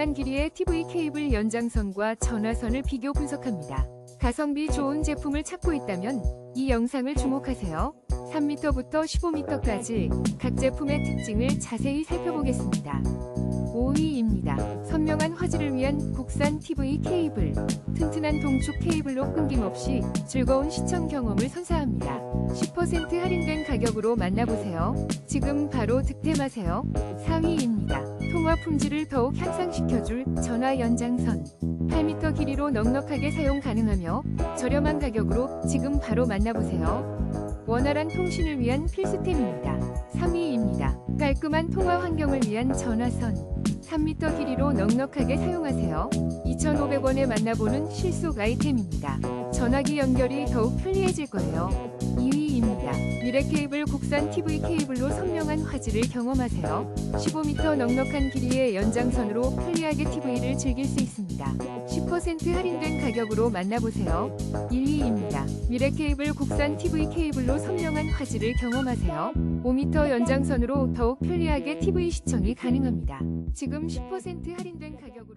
다양한 길이의 TV 케이블 연장선과 전화선을 비교 분석합니다. 가성비 좋은 제품을 찾고 있다면 이 영상을 주목하세요. 3m부터 15m까지 각 제품의 특징을 자세히 살펴보겠습니다. 5위입니다. 선명한 화질을 위한 국산 TV 케이블. 튼튼한 동축 케이블로 끊김없이 즐거운 시청 경험을 선사합니다. 10% 할인된 가격으로 만나보세요. 지금 바로 득템하세요. 4위입니다. 통화 품질을 더욱 향상시켜줄 전화 연장선. 8m 길이로 넉넉하게 사용 가능하며 저렴한 가격으로 지금 바로 만나보세요. 원활한 통신을 위한 필수템입니다. 3위입니다. 깔끔한 통화 환경을 위한 전화선. 3m 길이로 넉넉하게 사용하세요. 2,500원에 만나보는 실속 아이템입니다. 전화기 연결이 더욱 편리해질 거예요. 2위입니다. 미래 케이블 국산 TV 케이블로 선명한 화질을 경험하세요. 15m 넉넉한 길이의 연장선으로 편리하게 TV를 즐길 수 있습니다. 10% 할인된 가격으로 만나보세요. 1위입니다. 미래 케이블 국산 TV 케이블로 선명한 화질을 경험하세요. 5m 연장선으로 더욱 편리하게 TV 시청이 가능합니다. 지금 10% 할인된 가격